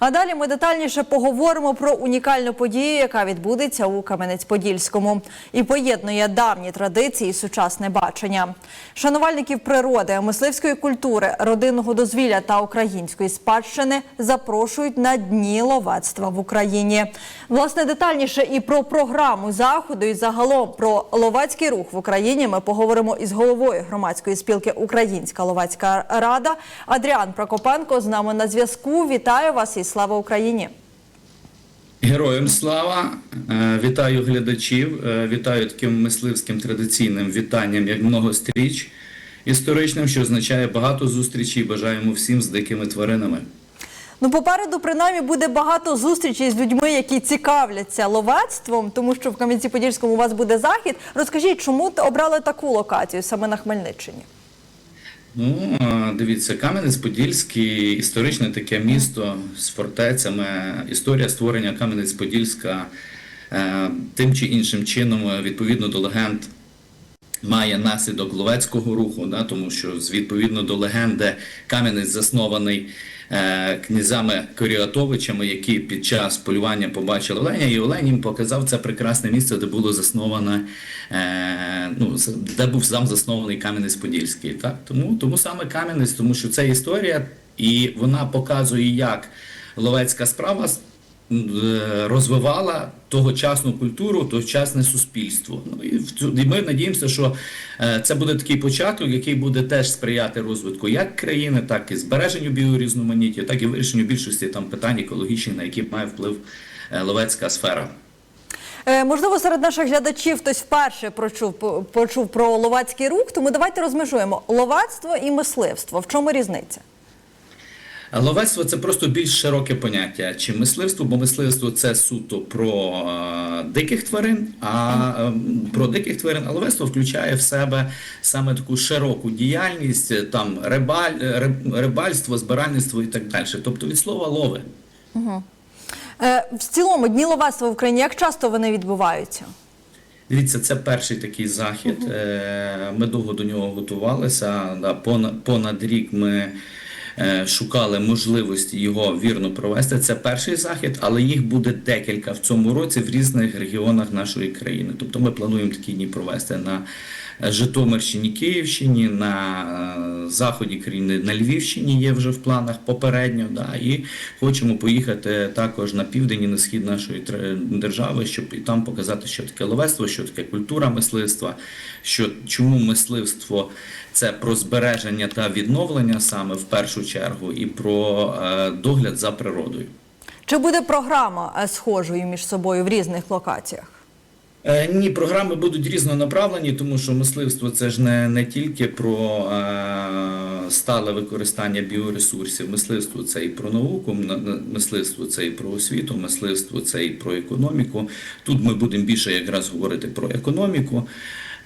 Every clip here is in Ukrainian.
А далі ми детальніше поговоримо про унікальну подію, яка відбудеться у Кам'янець-Подільському і поєднує давні традиції і сучасне бачення. Шанувальників природи, мисливської культури, родинного дозвілля та української спадщини запрошують на дні ловецтва в Україні. Власне, детальніше і про програму заходу, і загалом про ловецький рух в Україні ми поговоримо із головою громадської спілки Українська ловецька рада Адріан Прокопенко з нами на зв'язку. Вітаю вас і слава Україні! Героям слава! Е, Вітаю глядачів, е, вітаю таким мисливським традиційним вітанням, як многостріч історичним, що означає багато зустрічей. Бажаємо всім з дикими тваринами. Ну, попереду, принаймні, буде багато зустрічей з людьми, які цікавляться ловецтвом, тому що в Кам'янці-Подільському у вас буде захід. Розкажіть, чому ти обрали таку локацію саме на Хмельниччині? Ну, дивіться, Кам'янець-Подільський історичне таке місто з фортецями. Історія створення Кам'янець-Подільська е, тим чи іншим чином, е, відповідно до легенд, має наслідок ловецького руху, да, тому що відповідно до легенди Кам'янець заснований е, князями Коріатовичами, які під час полювання побачили оленя, і олень їм показав це прекрасне місце, де було засноване, е, ну, де був сам заснований Кам'янець-Подільський. Так? Тому, тому саме Кам'янець, тому що це історія, і вона показує, як ловецька справа розвивала тогочасну культуру, тогочасне суспільство. Ну і ми надіємося, що е, це буде такий початок, який буде теж сприяти розвитку як країни, так і збереженню біорізноманіття, так і вирішенню більшості там питань екологічних, на які має вплив е, ловецька сфера. Е, можливо, серед наших глядачів хтось вперше прочув, почув про ловецький рух, тому давайте розмежуємо ловецтво і мисливство. В чому різниця? Ловецтво це просто більш широке поняття, чим мисливство, бо мисливство це суто про е, диких тварин, а е, про диких тварин, а ловецтво включає в себе саме таку широку діяльність, там рибаль, е, риб- рибальство, збиральництво і так далі. Тобто від слова лови. Е, в цілому, дні ловецтва в Україні, як часто вони відбуваються? Дивіться, це перший такий захід. Е, Ми довго до нього готувалися. Да, Понад, понад рік ми шукали можливості його вірно провести. Це перший захід, але їх буде декілька в цьому році в різних регіонах нашої країни. Тобто ми плануємо такі дні провести на Житомирщині, Київщині, на е, заході країни, на Львівщині є вже в планах попередньо. Да, і хочемо поїхати також на південь і на схід нашої держави, щоб і там показати, що таке ловецтво, що таке культура мисливства, що чому мисливство це про збереження та відновлення саме в першу чергу, і про е, догляд за природою. Чи буде програма е, схожою між собою в різних локаціях? Е, Ні, програми будуть різнонаправлені, тому що мисливство це ж не, не тільки про е, стале використання біоресурсів. Мисливство це і про науку, мисливство це і про освіту, мисливство це і про економіку. Тут ми будемо більше якраз говорити про економіку.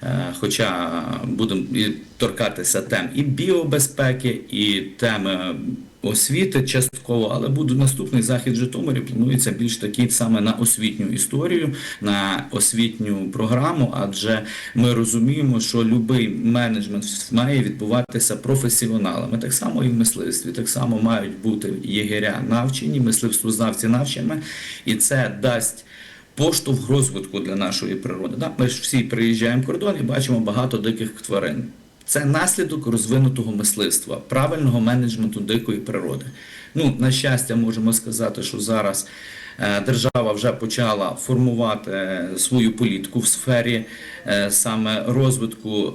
Е, Хоча будемо торкатися тем і біобезпеки, і теми освіти частково, але буде наступний захід в Житомирі. Планується більш такий саме на освітню історію, на освітню програму, адже ми розуміємо, що будь-який менеджмент має відбуватися професіоналами. Так само і в мисливстві, так само мають бути єгеря навчені, мисливствознавці навчені, і це дасть. Поштовх розвитку для нашої природи. Да? Ми ж всі приїжджаємо кордон і бачимо багато диких тварин. Це наслідок розвинутого мисливства, правильного менеджменту дикої природи. Ну, на щастя, можемо сказати, що зараз е, держава вже почала формувати е, свою політику в сфері е, саме розвитку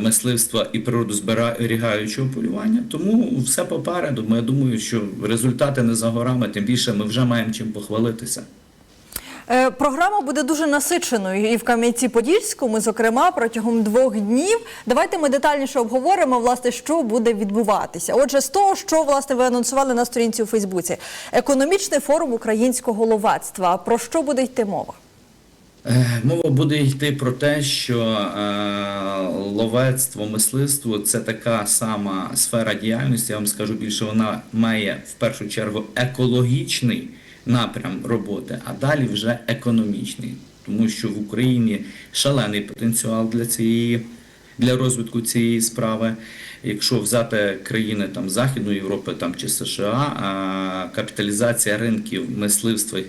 мисливства і природозберігаючого полювання. Тому все попереду. Я думаю, що результати не за горами, тим більше ми вже маємо чим похвалитися. Е, Програма буде дуже насиченою і в Кам'янці-Подільському, зокрема, протягом двох днів. Давайте ми детальніше обговоримо, власне, що буде відбуватися. Отже, з того, що власне ви анонсували на сторінці у Фейсбуці, економічний форум українського ловецтва. Про що буде йти мова? Е, Мова буде йти про те, що е, ловецтво, мисливство це така сама сфера діяльності. Я вам скажу більше, вона має в першу чергу екологічний напрям роботи, а далі вже економічний, тому що в Україні шалений потенціал для цієї для розвитку цієї справи. Якщо взяти країни там Західної Європи там чи США, капіталізація ринків мисливства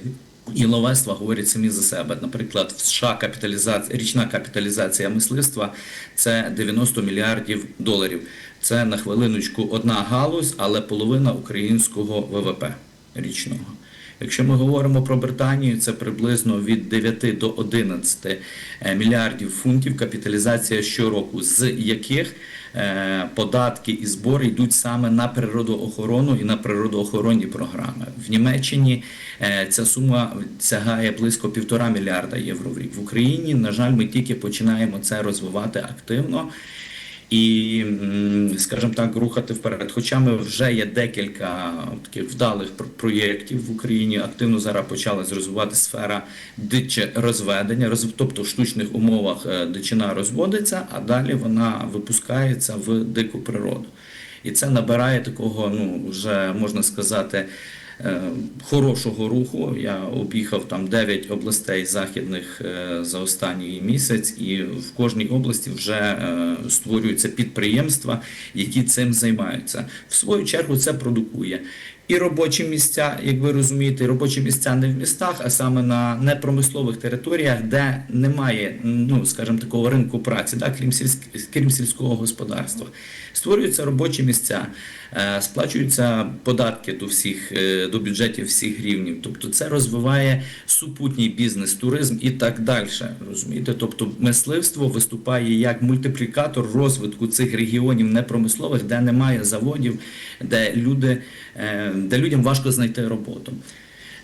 і ловецтва говорять самі за себе. Наприклад, в США капіталізація річна капіталізація мисливства це 90 мільярдів доларів. Це на хвилиночку одна галузь, але половина українського ВВП річного. Якщо ми говоримо про Британію, це приблизно від 9 до 11 мільярдів фунтів капіталізація щороку, з яких е, податки і збори йдуть саме на природоохорону і на природоохоронні програми. В Німеччині е, ця сума сягає близько півтора мільярда євро в рік. В Україні, на жаль, ми тільки починаємо це розвивати активно і, скажімо так, рухати вперед. Хоча ми вже є декілька таких вдалих проєктів в Україні. Активно зараз почалась розвивати сфера диче розведення, роз- тобто в штучних умовах е, дичина розводиться, а далі вона випускається в дику природу. І це набирає такого, ну вже можна сказати. Е, Хорошого руху я об'їхав там 9 областей західних е, за останній місяць, і в кожній області вже е, створюються підприємства, які цим займаються. В свою чергу це продукує і робочі місця, як ви розумієте, робочі місця не в містах, а саме на непромислових територіях, де немає, ну скажімо, такого ринку праці, да, крім сільськ... крім сільського господарства. Створюються робочі місця, е, сплачуються податки до всіх е, до бюджетів всіх рівнів. Тобто це розвиває супутній бізнес, туризм і так далі. Розумієте? Тобто мисливство виступає як мультиплікатор розвитку цих регіонів непромислових, де немає заводів, де люди, е, де людям важко знайти роботу.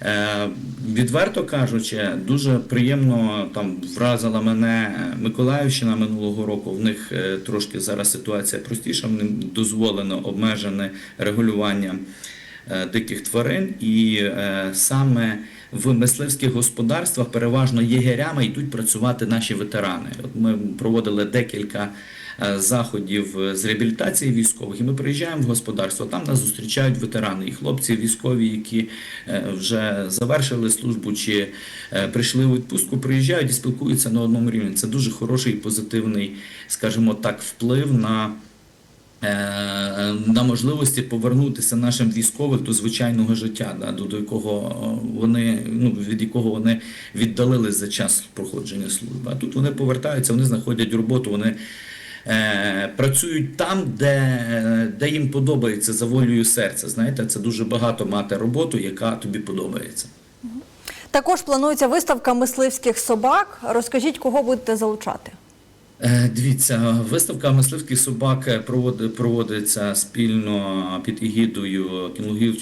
Е, Відверто кажучи, дуже приємно там вразила мене Миколаївщина минулого року. В них е, трошки зараз ситуація простіша. Ним дозволено обмежене регулювання е, диких тварин, і саме в мисливських господарствах переважно єгерями йдуть працювати наші ветерани. От ми проводили декілька заходів з реабілітації військових, і ми приїжджаємо в господарство. Там нас зустрічають ветерани і хлопці військові, які е, вже завершили службу чи е, прийшли у відпустку, приїжджають і спілкуються на одному рівні. Це дуже хороший і позитивний, скажімо так, вплив на. е, На можливості повернутися нашим військовим до звичайного життя, да, до, якого е, вони ну від якого вони віддалились за час проходження служби. А тут вони повертаються, вони знаходять роботу, вони е, працюють там, де, де їм подобається за волею серця. Знаєте, це дуже багато мати роботу, яка тобі подобається. Також планується виставка мисливських собак. Розкажіть, кого будете залучати? Е, Дивіться, виставка мисливських собак е, проводиться спільно під егідою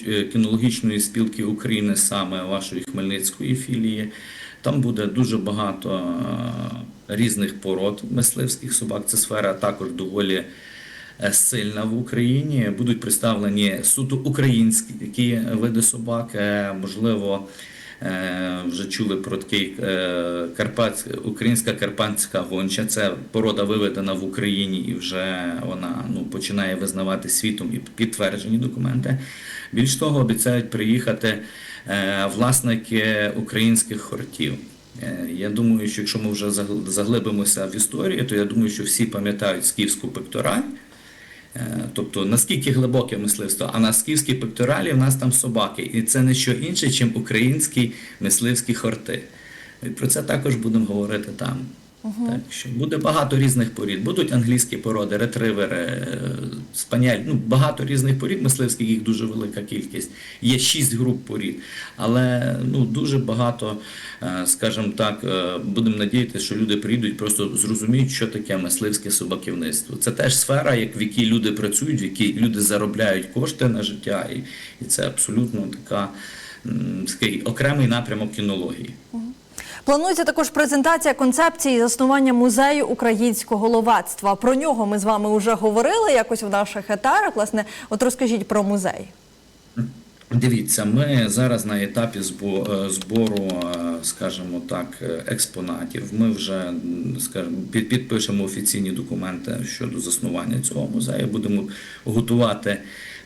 е, кінологічної спілки України, саме вашої Хмельницької філії. Там буде дуже багато е, різних пород мисливських собак. Це сфера також доволі е, сильна в Україні. Будуть представлені суто українські види собак, е, можливо. Е, Вже чули про такий е, Карпат, українська карпатська гонча. Це порода виведена в Україні і вже вона ну, починає визнавати світом і підтверджені документи. Більш того, обіцяють приїхати е, власники українських хортів. Я думаю, що якщо ми вже загл- заглибимося в історію, то я думаю, що всі пам'ятають скіфську пектораль. Е, Тобто наскільки глибоке мисливство, а на скіфській пекторалі в нас там собаки, і це не що інше, чим українські мисливські хорти. І про це також будемо говорити там. Так що буде багато різних порід. Будуть англійські породи, ретривери, е. Ну багато різних порід мисливських, їх дуже велика кількість. Є шість груп порід, але ну дуже багато, е, скажімо так, е, будемо надіятися, що люди прийдуть, просто зрозуміють, що таке мисливське собаківництво. Це теж сфера, як в якій люди працюють, в якій люди заробляють кошти на життя, і, і це абсолютно така такий окремий напрямок кінології. Планується також презентація концепції заснування музею українського ловецтва. Про нього ми з вами вже говорили якось в наших етерах. Власне, от розкажіть про музей. Дивіться, ми зараз на етапі е, збору, е, скажімо так, е, експонатів. Ми вже скажімо, підпишемо офіційні документи щодо заснування цього музею. Будемо готувати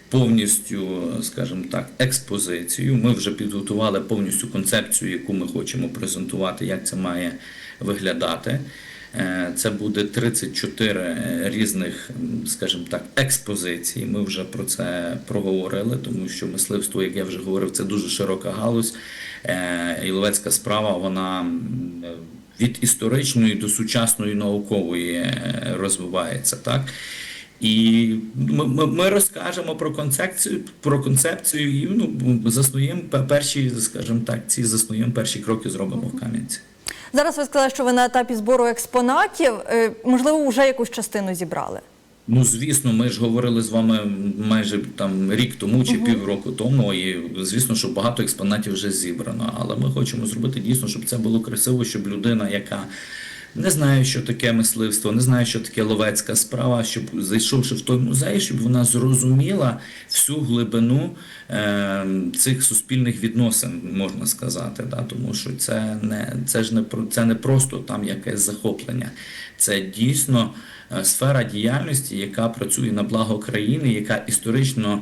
повністю, скажімо так, експозицію. Ми вже підготували повністю концепцію, яку ми хочемо презентувати, як це має виглядати. Е, Це буде 34 різних, скажімо так, експозицій. Ми вже про це проговорили, тому що мисливство, як я вже говорив, це дуже широка галузь. Е, І ловецька справа, вона від історичної до сучасної наукової е, розвивається. Так? І ми, ми, розкажемо про концепцію, про концепцію і ну, заснуємо перші, скажімо так, ці заснуємо перші кроки зробимо в Кам'янці. Зараз ви сказали, що ви на етапі збору експонатів. Е, Можливо, вже якусь частину зібрали. Ну, звісно, ми ж говорили з вами майже там рік тому чи півроку тому, і звісно, що багато експонатів вже зібрано. Але ми хочемо зробити дійсно, щоб це було красиво, щоб людина, яка не знає, що таке мисливство, не знає, що таке ловецька справа, щоб зайшовши в той музей, щоб вона зрозуміла всю глибину е, цих суспільних відносин, можна сказати. Да? Тому що це не це ж не це не просто там якесь захоплення, це дійсно е, сфера діяльності, яка працює на благо країни, яка історично.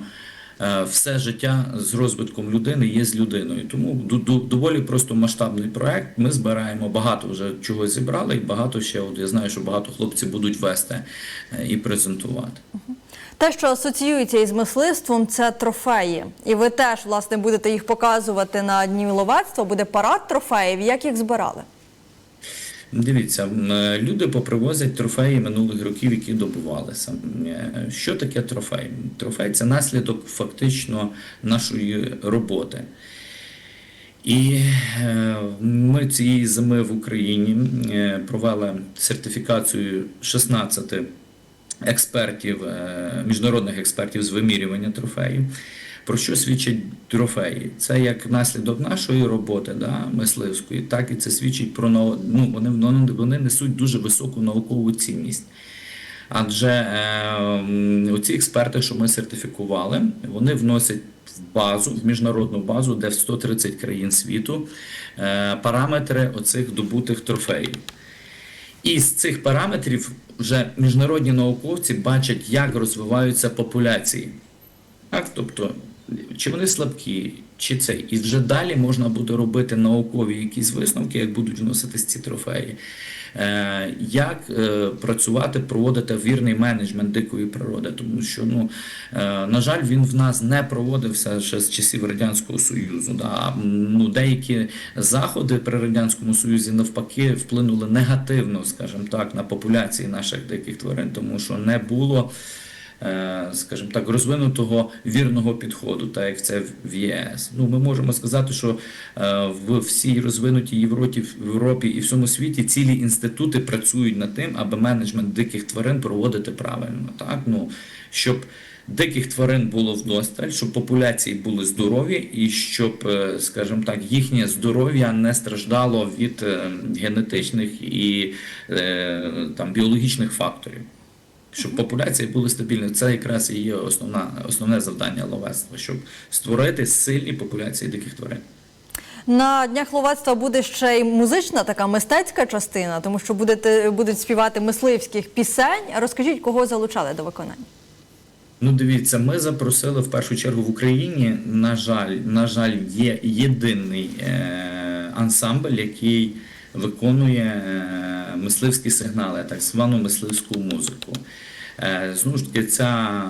Е, Все життя з розвитком людини є з людиною, тому доволі просто масштабний проект. Ми збираємо багато вже чого зібрали, і багато ще. От я знаю, що багато хлопців будуть вести е, і презентувати. Те, що асоціюється із мисливством, це трофеї. І ви теж власне будете їх показувати на дні ловецтва. Буде парад трофеїв. Як їх збирали? Дивіться, люди попривозять трофеї минулих років, які добувалися. Е, Що таке трофей? Трофей це наслідок фактично нашої роботи. І е, ми цієї зими в Україні е, провели сертифікацію 16 експертів, міжнародних експертів з вимірювання трофеїв. Про що свідчать трофеї? Це як наслідок нашої роботи, да, мисливської, так і це свідчить про ну, вони, вони несуть дуже високу наукову цінність. Адже е, оці експерти, що ми сертифікували, вони вносять в базу, в міжнародну базу, де в 130 країн світу е, параметри оцих добутих трофеїв. І з цих параметрів вже міжнародні науковці бачать, як розвиваються популяції. Так, тобто, чи вони слабкі, чи це. І вже далі можна буде робити наукові якісь висновки, як будуть вноситись ці трофеї. Е, як е, працювати, проводити вірний менеджмент дикої природи, тому що, ну, е, на жаль, він в нас не проводився ще з часів Радянського Союзу. Да. Ну, деякі заходи при Радянському Союзі навпаки вплинули негативно, скажімо так, на популяції наших диких тварин, тому що не було скажімо так, розвинутого вірного підходу, так як це в ЄС. Ну, ми можемо сказати, що е, в всій розвинутій Європі, в Європі і всьому світі цілі інститути працюють над тим, аби менеджмент диких тварин проводити правильно. Так? Ну, щоб Диких тварин було вдосталь, щоб популяції були здорові, і щоб, е, скажімо так, їхнє здоров'я не страждало від е, генетичних і е, там біологічних факторів щоб популяції були стабільні. Це якраз і є основна, основне завдання ловецтва, щоб створити сильні популяції диких тварин. На днях ловецтва буде ще й музична така мистецька частина, тому що будете будуть співати мисливських пісень. Розкажіть, кого залучали до виконання? Ну, дивіться, ми запросили в першу чергу в Україні. На жаль, на жаль, є єдиний е- ансамбль, який виконує е- мисливські сигнали, так звану мисливську музику. Е, Знову ж таки, ця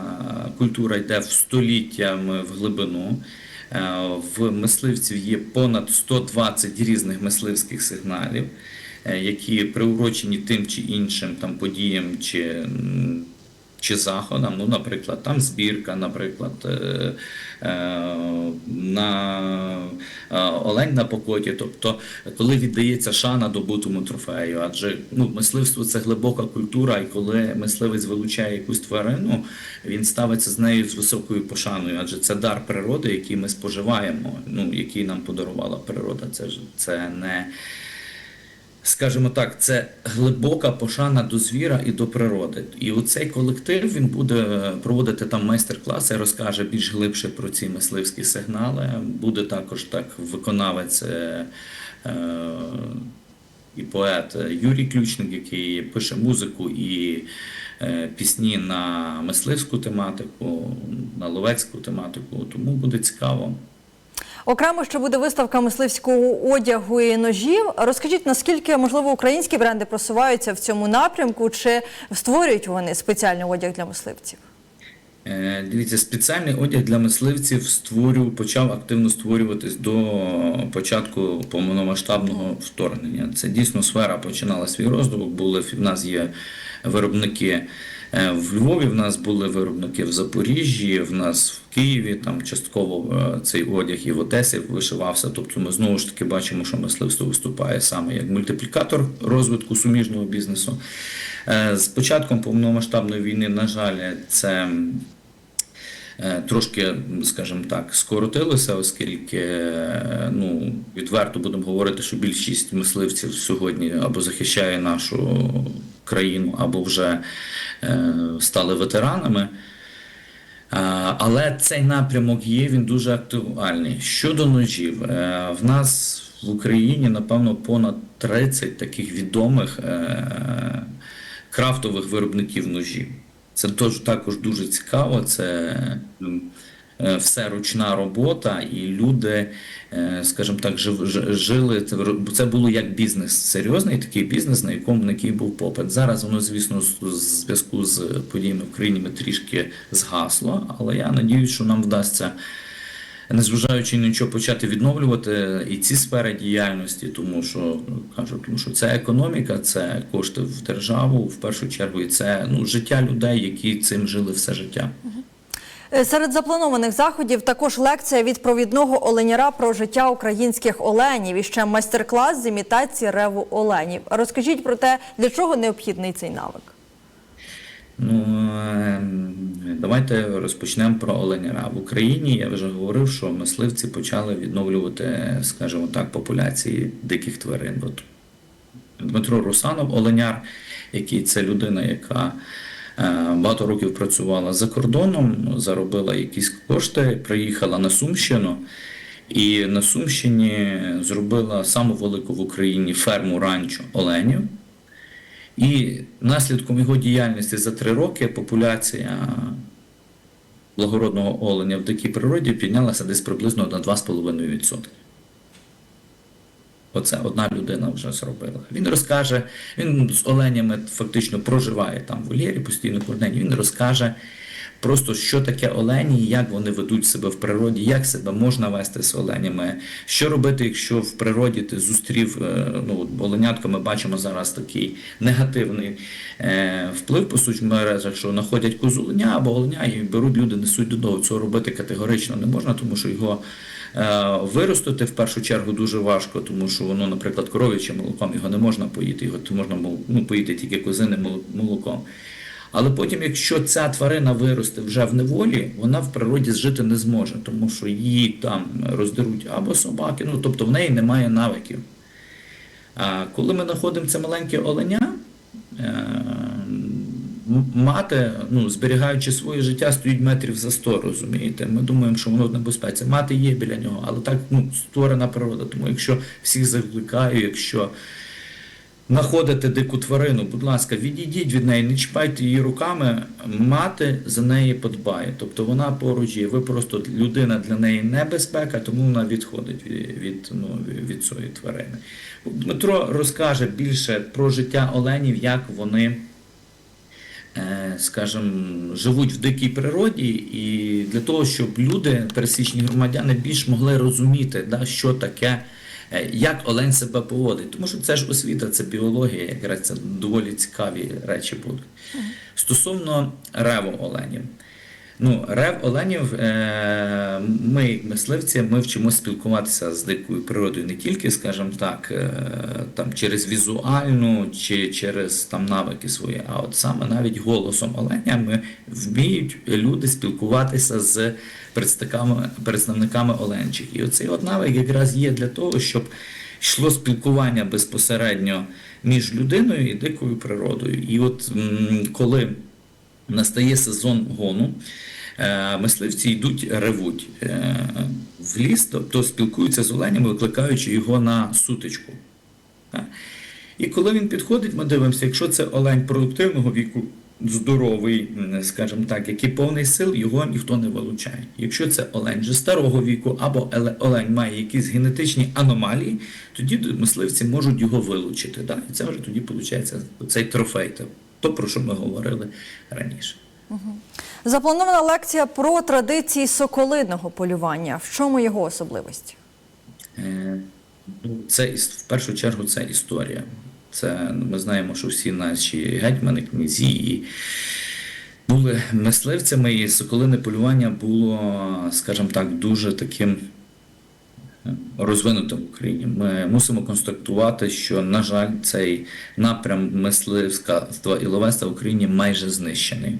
культура йде в століттями в глибину. Е, В мисливців є понад 120 різних мисливських сигналів, які приурочені тим чи іншим там подіям чи чи заходам, ну, наприклад, там збірка, наприклад, е, е, на е, олень на покоті, тобто коли віддається шана добутому трофею, адже ну, мисливство це глибока культура, і коли мисливець вилучає якусь тварину, він ставиться з нею з високою пошаною, адже це дар природи, який ми споживаємо, ну, який нам подарувала природа. Це ж це не скажімо так, це глибока пошана до звіра і до природи. І оцей колектив він буде проводити там майстер-класи, розкаже більш глибше про ці мисливські сигнали. Буде також так виконавець. е, е, і поет Юрій Ключник, який пише музику і е, пісні на мисливську тематику, на ловецьку тематику, тому буде цікаво. Окремо ще буде виставка мисливського одягу і ножів. Розкажіть, наскільки можливо українські бренди просуваються в цьому напрямку, чи створюють вони спеціальний одяг для мисливців? Е, Дивіться, спеціальний одяг для мисливців створював, почав активно створюватись до початку повномасштабного вторгнення. Це дійсно сфера починала свій розвиток. Були в нас є виробники в Львові, в нас були виробники в Запоріжжі, в нас в Києві. Там частково е, цей одяг і в Одесі вишивався. Тобто, ми знову ж таки бачимо, що мисливство виступає саме як мультиплікатор розвитку суміжного бізнесу. Е, З початком повномасштабної війни, на жаль, це е, трошки, скажімо так, скоротилося, оскільки е, ну, відверто будемо говорити, що більшість мисливців сьогодні або захищає нашу країну, або вже е, стали ветеранами. Е, Але цей напрямок є, він дуже актуальний. Щодо ножів, е, в нас в Україні, напевно, понад 30 таких відомих е, крафтових виробників ножів. Це також дуже цікаво. Це е, все ручна робота, і люди, е, скажімо так, жили. Це було як бізнес, серйозний такий бізнес, на якому на який був попит. Зараз воно, звісно, з зв'язку з подіями в країні ми трішки згасло, але я надіюсь, що нам вдасться. Незважаючи на що почати відновлювати і ці сфери діяльності, тому що кажуть, тому що це економіка, це кошти в державу в першу чергу, і це ну життя людей, які цим жили все життя. Е, Серед запланованих заходів також лекція від провідного оленяра про життя українських оленів і ще майстер-клас з імітації реву оленів. Розкажіть про те, для чого необхідний цей навик. Ну ем, давайте розпочнемо про оленяра. В Україні я вже говорив, що мисливці почали відновлювати, скажімо так, популяції диких тварин. От Дмитро Русанов, оленяр, який це людина, яка е, багато років працювала за кордоном, заробила якісь кошти, приїхала на Сумщину. І на Сумщині зробила саму велику в Україні ферму ранчо оленів. І наслідком його діяльності за три роки популяція благородного оленя в дикій природі піднялася десь приблизно на 2,5%. Оце одна людина вже зробила. Він розкаже, він з оленями фактично проживає там в вольєрі, постійно кожен. Він розкаже просто, що таке олені, як вони ведуть себе в природі, як себе можна вести з оленями, що робити, якщо в природі ти зустрів е, ну, оленятко, ми бачимо зараз такий негативний е, вплив по соцмережах, що знаходять козу оленя або оленя і беруть люди, несуть додому. Цього робити категорично не можна, тому що його. Е, Виростити в першу чергу дуже важко, тому що воно, наприклад, коров'ячим молоком його не можна поїти, його можна ну, поїти тільки козиним молоком. Але потім, якщо ця тварина виросте вже в неволі, вона в природі жити не зможе, тому що її там роздеруть або собаки, ну тобто в неї немає навиків. А коли ми знаходимо це маленьке оленя, е, мати, ну, зберігаючи своє життя, стоїть метрів за 100, розумієте? Ми думаємо, що воно в небезпеці. Мати є біля нього, але так ну, створена природа. Тому якщо всіх закликаю, якщо знаходите дику тварину, будь ласка, відійдіть від неї, не чіпайте її руками, мати за неї подбає. Тобто вона поруч є. Ви просто людина для неї небезпека, тому вона відходить від, від, ну, від цієї тварини. Дмитро розкаже більше про життя оленів, як вони. е, Скажімо, живуть в дикій природі, і для того, щоб люди, пересічні громадяни, більш могли розуміти, да, що таке, як олень себе поводить. Тому що це ж освіта, це біологія, якраз це доволі цікаві речі будуть. Стосовно реву оленів. Ну, рев оленів, е, ми, як мисливці, ми вчимося спілкуватися з дикою природою не тільки, скажімо так, е, там, через візуальну чи через там, навики свої, а от саме навіть голосом оленя ми вміють люди спілкуватися з представниками, представниками оленчих. І оцей от навик якраз є для того, щоб йшло спілкування безпосередньо між людиною і дикою природою. І от коли настає сезон гону, е, мисливці йдуть ревуть е, в ліс, тобто спілкуються з оленями, викликаючи його на сутичку. І коли він підходить, ми дивимося, якщо це олень продуктивного віку, здоровий, скажімо так, який повний сил, його ніхто не вилучає. Якщо це олень вже старого віку або олень має якісь генетичні аномалії, тоді мисливці можуть його вилучити. Да? І це вже тоді виходить цей трофей, то- про що ми говорили раніше. Запланована лекція про традиції соколиного полювання. В чому його особливості? Е, ну, Це в першу чергу це історія. Це ну, ми знаємо, що всі наші гетьмани, князі і були мисливцями, і соколине полювання було, скажімо так, дуже таким е, розвинутим в Україні. Ми мусимо констатувати, що, на жаль, цей напрям мисливства і ловецтва в Україні майже знищений.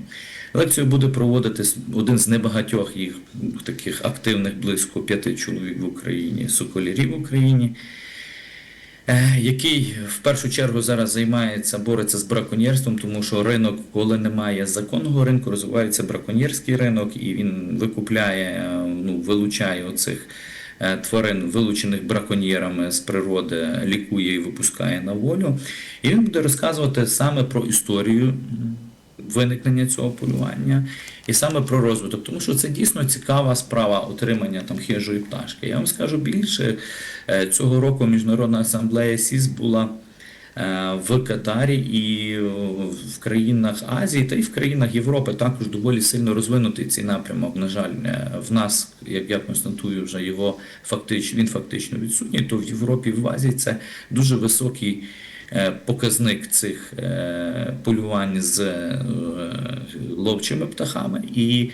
Лекцію буде проводити один з небагатьох їх таких активних близько п'яти чоловік в Україні, соколярів в Україні, який в першу чергу зараз займається, бореться з браконьєрством, тому що ринок, коли немає законного ринку, розвивається браконьєрський ринок, і він викупляє, е, ну, вилучає оцих е, тварин, вилучених браконьєрами з природи, лікує і випускає на волю. І він буде розказувати саме про історію виникнення цього полювання і саме про розвиток, тому що це дійсно цікава справа отримання там хижої пташки. Я вам скажу більше, е, цього року Міжнародна асамблея СІС була е, в Катарі і е, в країнах Азії та й в країнах Європи також доволі сильно розвинутий цей напрямок. На жаль, в нас, як я констатую, вже його фактично він фактично відсутній. То в Європі, в Азії це дуже високий. Е, Показник цих е, полювань з е, ловчими птахами, і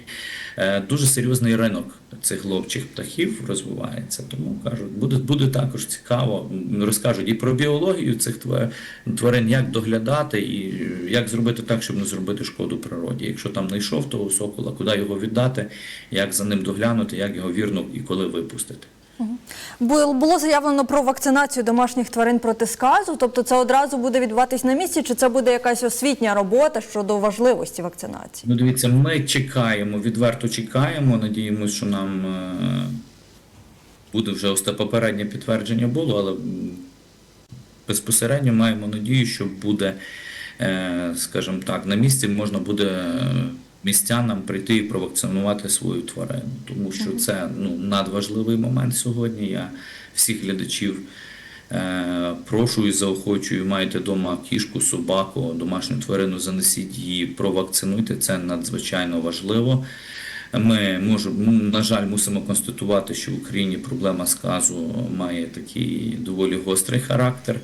дуже серйозний ринок цих ловчих птахів розвивається. Тому кажуть, буде, буде також цікаво. Розкажуть і про біологію цих тварин, як доглядати, і як зробити так, щоб не зробити шкоду природі. Якщо там знайшов того сокола, куди його віддати, як за ним доглянути, як його вірно і коли випустити. Бу- Було заявлено про вакцинацію домашніх тварин проти сказу, тобто це одразу буде відбуватись на місці, чи це буде якась освітня робота щодо важливості вакцинації? Ну, дивіться, ми чекаємо, відверто чекаємо. Надіємося, що нам е, буде вже ось попереднє підтвердження було, але безпосередньо маємо надію, що буде, е, скажімо так, на місці можна буде містянам прийти і провакцинувати свою тварину, тому що це ну, надважливий момент сьогодні. Я всіх глядачів. Е, Прошу і заохочую, маєте вдома кішку, собаку, домашню тварину, занесіть її, провакцинуйте. Це надзвичайно важливо. Ми можемо, на жаль, мусимо констатувати, що в Україні проблема сказу має такий доволі гострий характер.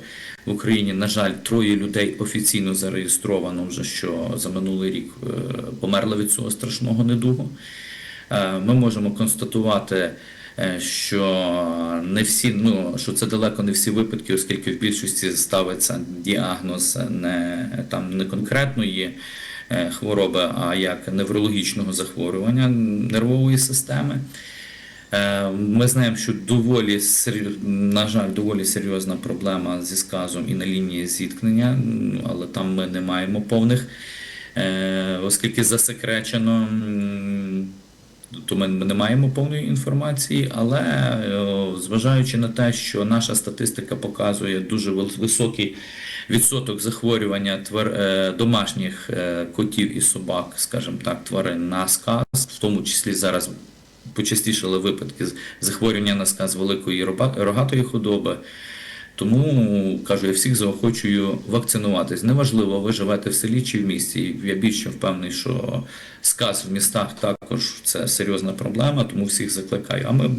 В Україні, на жаль, троє людей офіційно зареєстровано вже, що за минулий рік е, померли від цього страшного недугу. Е, Ми можемо констатувати, е, що не всі, ну що це далеко не всі випадки, оскільки в більшості ставиться діагноз не там не конкретної хвороби, а як неврологічного захворювання нервової системи. Е, Ми знаємо, що доволі на жаль, доволі серйозна проблема зі сказом і на лінії зіткнення, але там ми не маємо повних, е, оскільки засекречено. То ми не маємо повної інформації, але е, зважаючи на те, що наша статистика показує дуже високий відсоток захворювання е, домашніх е, котів і собак, скажімо так, тварин на сказ, в тому числі зараз почастішали випадки захворювання на сказ великої рогатої худоби. Тому кажу, я всіх заохочую вакцинуватись. Неважливо, ви живете в селі чи в місті. Я більше впевнений, що сказ в містах також це серйозна проблема, тому всіх закликаю. А ми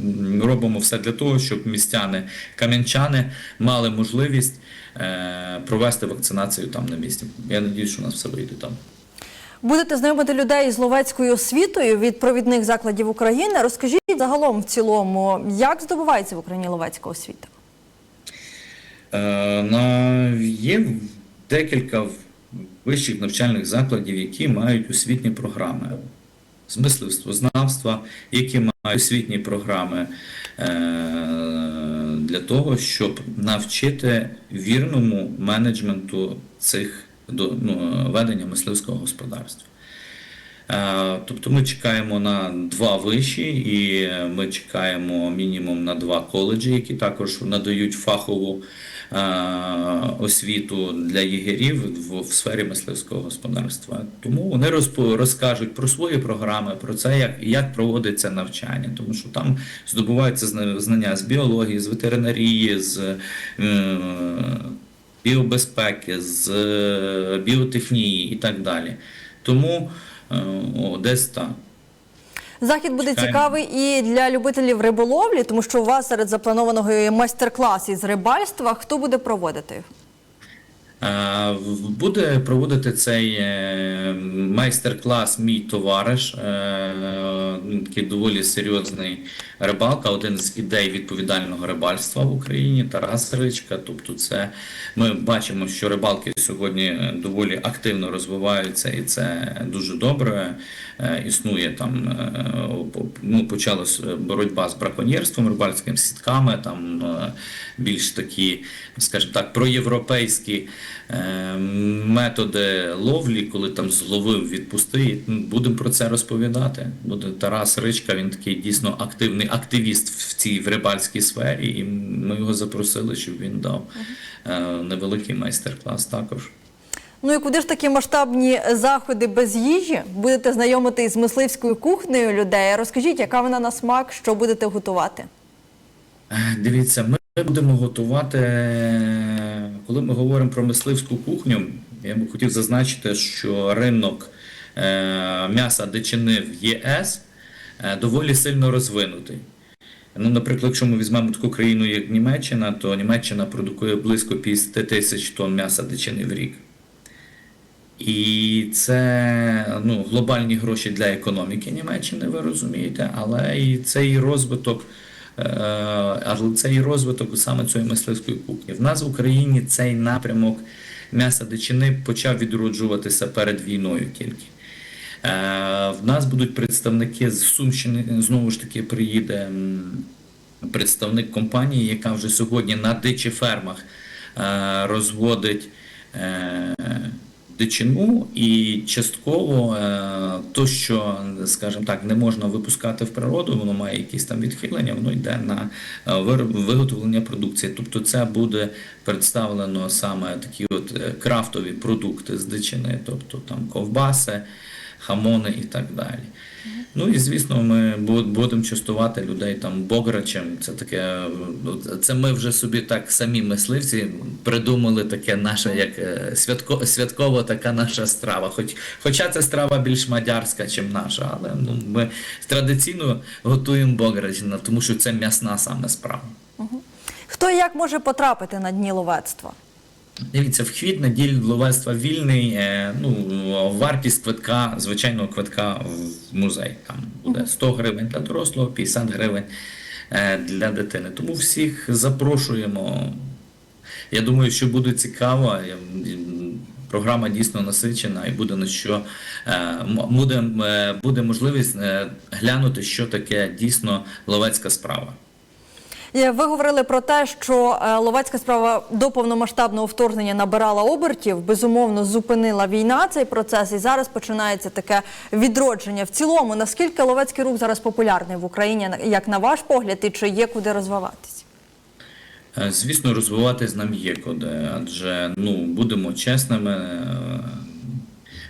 робимо все для того, щоб містяни, кам'янчани мали можливість е, провести вакцинацію там на місці. Я надіюсь, що у нас все вийде там. Будете знайомити людей з ловецькою освітою від провідних закладів України. Розкажіть загалом в цілому, як здобувається в Україні ловецька освіта? Е, На, є декілька вищих навчальних закладів, які мають освітні програми з мисливствознавства, які мають освітні програми е, для того, щоб навчити вірному менеджменту цих ну, ведення мисливського господарства. Е, Тобто ми чекаємо на два виші, і ми чекаємо мінімум на два коледжі, які також надають фахову освіту для єгерів в, сфері мисливського господарства. Тому вони розкажуть про свої програми, про це, як, як проводиться навчання, тому що там здобуваються знання з біології, з ветеринарії, з е, біобезпеки, з е, біотехнії і так далі. Тому е, о, десь так. Захід буде Чекаємо. цікавий і для любителів риболовлі, тому що у вас серед запланованого майстер-клас із рибальства. Хто буде проводити? Е, Буде проводити цей е, майстер-клас мій товариш, е, такий доволі серйозний рибалка, один з ідей відповідального рибальства в Україні, Тарас Ричка. Тобто, це ми бачимо, що рибалки сьогодні доволі активно розвиваються, і це дуже добре. Існує там, ну, почалась боротьба з браконьєрством, рибальськими сітками, там більш такі, скажімо так, проєвропейські методи ловлі, коли там зловив, відпусти. Ну, Будемо про це розповідати. Буде Тарас Ричка, він такий дійсно активний активіст в цій в рибальській сфері, і ми його запросили, щоб він дав е, невеликий майстер-клас також. Ну і куди ж такі масштабні заходи без їжі? Будете знайомити із мисливською кухнею людей. Розкажіть, яка вона на смак, що будете готувати? Е, Дивіться, ми будемо готувати, коли ми говоримо про мисливську кухню, я би хотів зазначити, що ринок е, м'яса дичини в ЄС е, доволі сильно розвинутий. Ну, наприклад, якщо ми візьмемо таку країну, як Німеччина, то Німеччина продукує близько 50 тисяч тонн м'яса дичини в рік. І це ну, глобальні гроші для економіки Німеччини, ви розумієте, але і цей розвиток, е, але цей розвиток саме цієї мисливської кухні. В нас в Україні цей напрямок м'яса дичини почав відроджуватися перед війною тільки. Е, В нас будуть представники з Сумщини, знову ж таки, приїде представник компанії, яка вже сьогодні на дичих фермах е, розводить дичину, і частково е, то, що, скажімо так, не можна випускати в природу, воно має якісь там відхилення, воно йде на е, виготовлення продукції. Тобто це буде представлено саме такі от е, крафтові продукти з дичини, тобто там ковбаси, хамони і так далі. Ну і звісно, ми будемо частувати людей там бограчем. Це таке, це ми вже собі так самі мисливці придумали таке наше, як е, святко, святкова така наша страва. Хоч, хоча це страва більш мадярська, ніж наша, але ну, ми традиційно готуємо бограч, тому що це м'ясна саме справа. Хто як може потрапити на дні ловецтва? Дивіться, вхід на діль ловецтва вільний. е, Ну, вартість квитка, звичайного квитка в музей. Там буде 100 гривень для дорослого, 50 гривень е, для дитини. Тому всіх запрошуємо. Я думаю, що буде цікаво. Програма дійсно насичена і буде на що е, буде, буде можливість глянути, що таке дійсно ловецька справа. Е, Ви говорили про те, що е, ловецька справа до повномасштабного вторгнення набирала обертів. Безумовно, зупинила війна цей процес, і зараз починається таке відродження. В цілому, наскільки ловецький рух зараз популярний в Україні, як на ваш погляд, і чи є куди розвиватись? Е, Звісно, розвиватись нам є куди, адже ну будемо чесними.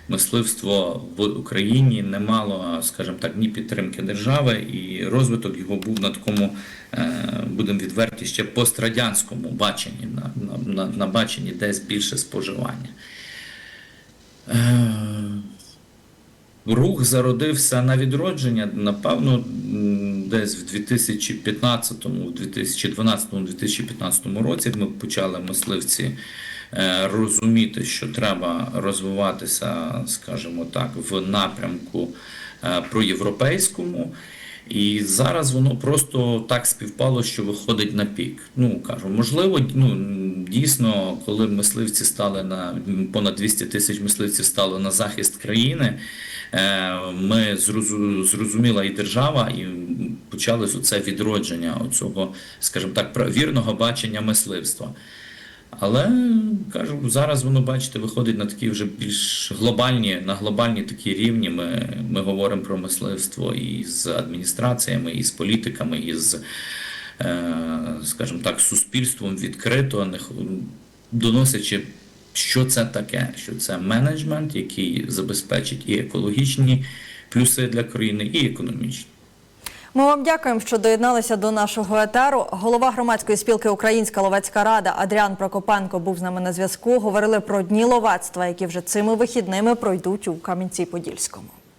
Мисливство в Україні не мало, скажімо так, ні підтримки держави, і розвиток його був на такому, е, будемо відверті, ще пострадянському баченні, на, на, на, баченні десь більше споживання. Е, Рух зародився на відродження, напевно, десь в 2015, в 2012-2015 році ми почали мисливці розуміти, що треба розвиватися, скажімо так, в напрямку е, проєвропейському. І зараз воно просто так співпало, що виходить на пік. Ну кажу, можливо, ну дійсно, коли мисливці стали на понад 200 тисяч мисливців стали на захист країни. е, Ми зрозуміла і держава, і почалось оце відродження оцього, скажімо так, правірного бачення мисливства. Але кажу, зараз воно, бачите, виходить на такі вже більш глобальні, на глобальні такі рівні. Ми, ми говоримо про мисливство і з адміністраціями, і з політиками, і з, е, скажімо так, суспільством відкрито, не доносячи, що це таке, що це менеджмент, який забезпечить і екологічні плюси для країни, і економічні. Ми вам дякуємо, що доєдналися до нашого етеру. Голова громадської спілки Українська ловецька рада Адріан Прокопенко був з нами на зв'язку. Говорили про дні ловецтва, які вже цими вихідними пройдуть у Кам'янці-Подільському.